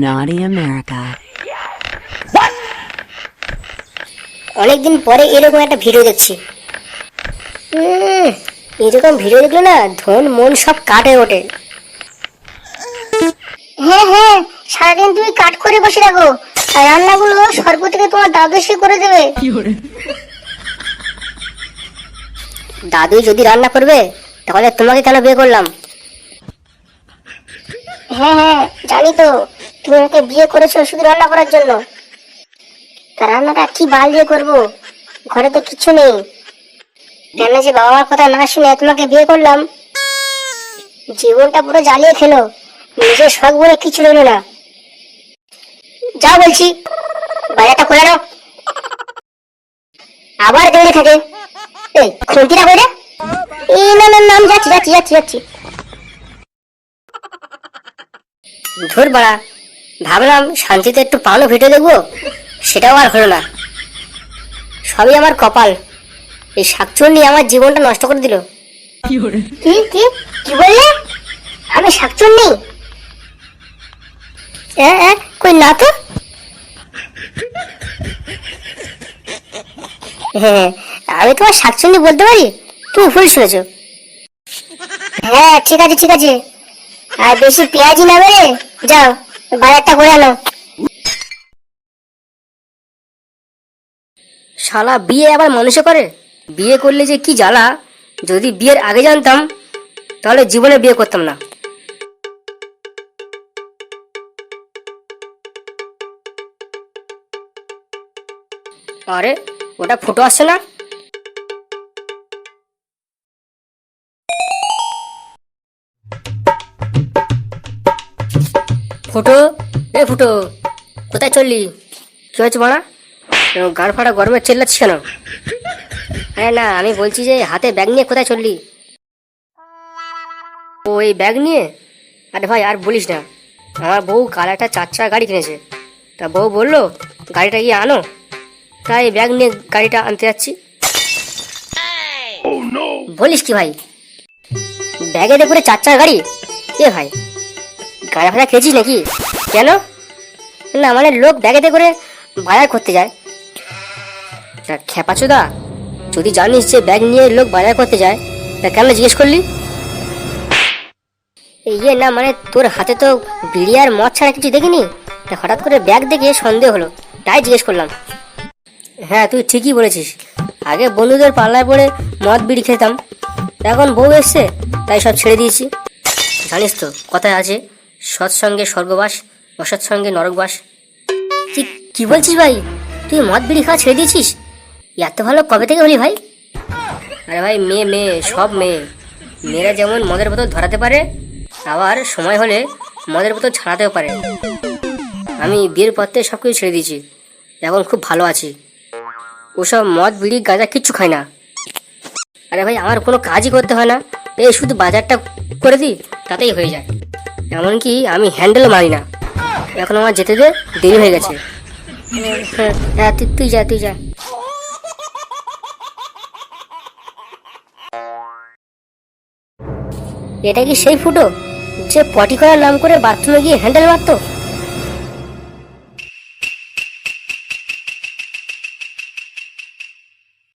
Naughty America. অনেকদিন পরে এরকম একটা ভিডিও দেখছি। এরকম ভিডিও দেখলে না ধন মন সব কাটে ওঠে। হ্যাঁ হ্যাঁ সারাদিন তুমি কাট করে বসে থাকো। আর রান্নাগুলো সর্ব থেকে তোমার দাদু এসে করে দেবে। দাদু যদি রান্না করবে তাহলে তোমাকে কেন বিয়ে করলাম? হ্যাঁ হ্যাঁ জানি তো। তুমি আমাকে বিয়ে করেছ শুধু রান্না করার জন্য। তা রান্নাটা কি বাল দিয়ে করব? ঘরে তো কিচ্ছু নেই। কেন যে বাবা মার কথা না শুনে তোমাকে বিয়ে করলাম? জীবনটা পুরো জ্বালিয়ে খেলো। নিজের শখ বলে কিছু রইল না। যা বলছি, বাজারটা খোলা নাও। আবার দৌড়ে থাকে। এই, খুলতিটা রে? এই, না না নাম যাচ্ছি যাচ্ছি যাচ্ছি যাচ্ছি। ধুর বাড়া। ভাবলাম শান্তিতে একটু পানো ভিডিও দেখব সেটাও আর হলো না। সবই আমার কপাল। এই শাকচুন্নি আমার জীবনটা নষ্ট করে দিল। কি কি কি বললে? আমি শাকচুন্নি? কই না তো? হ্যাঁ আমি তোমার শাকচুন্নি বলতে পারি? তুমি ভুল শুনেছ। হ্যাঁ ঠিক আছে ঠিক আছে। আর বেশি পেঁয়াজি না বেড়ে যাও। শালা, বিয়ে আবার মানুষে করে? বিয়ে করলে যে কি জ্বালা? যদি বিয়ের আগে জানতাম, তাহলে জীবনে বিয়ে করতাম না। আরে, ওটা ফটো আসছে না? ফুটো? এ ফুটো কোথায় চললি? কি হয়েছে মারা গাড় ফাটা গরমে চেল্লাচ্ছিস কেন? আরে না আমি বলছি যে হাতে ব্যাগ নিয়ে কোথায় চললি? ও এই ব্যাগ নিয়ে? আরে ভাই আর বলিস না। আমার বউ কাল একটা চার চাকা গাড়ি কিনেছে। তা বউ বলল গাড়িটা গিয়ে আনো। তাই ব্যাগ নিয়ে গাড়িটা আনতে যাচ্ছি। বলিস কি ভাই? ব্যাগে করে চার চাকা গাড়ি? এ ভাই গাড়ি ভাড়া খেয়েছিস নাকি? কেন? না মানে লোক ব্যাগেতে করে বাজার করতে যায়। তা খেপাচোদা, যদি জানিস যে ব্যাগ নিয়ে লোক বাজার করতে যায়, তা কেন জিজ্ঞেস করলি? ইয়ে না মানে তোর হাতে তো বিড়ি আর মদ ছাড়া কিছু দেখিনি? তা হঠাৎ করে ব্যাগ দেখে সন্দেহ হলো, তাই জিজ্ঞেস করলাম। হ্যাঁ তুই ঠিকই বলেছিস। আগে বন্ধুদের পাল্লায় পড়ে মদ বিড়ি খেতাম। এখন বউ এসছে, তাই সব ছেড়ে দিয়েছি। জানিস তো, কথায় আছে। সৎসঙ্গে স্বর্গবাস, অসৎসঙ্গে নরকবাস। তুই কি বলছিস ভাই? তুই মদ বিড়ি খাওয়া ছেড়ে দিয়েছিস? এত ভালো কবে থেকে হলি ভাই? আরে ভাই, মেয়ে মেয়ে, সব মেয়ে। মেয়েরা যেমন মদের বোতল ধরাতে পারে, আবার সময় হলে মদের বোতল ছাড়াতেও পারে। আমি বিয়ের পর থেকে সব কিছু ছেড়ে দিয়েছি, এখন খুব ভালো আছি। ওসব মদ, বিড়ি, গাঁজা কিচ্ছু খায় না। আরে ভাই, আমার কোনো কাজই করতে হয় না। এই শুধু বাজারটা করে দিই, তাতেই হয়ে যায়। এমনকি আমি হ্যান্ডেল মারি না। এখন আমার যেতে দে দেরি হয়ে গেছে। হ্যাঁ, হ্যাঁ তুই যা তুই যা। এটা কি সেই ফুটো? যে পটি করার নাম করে বাথরুমে গিয়ে হ্যান্ডেল মারতো?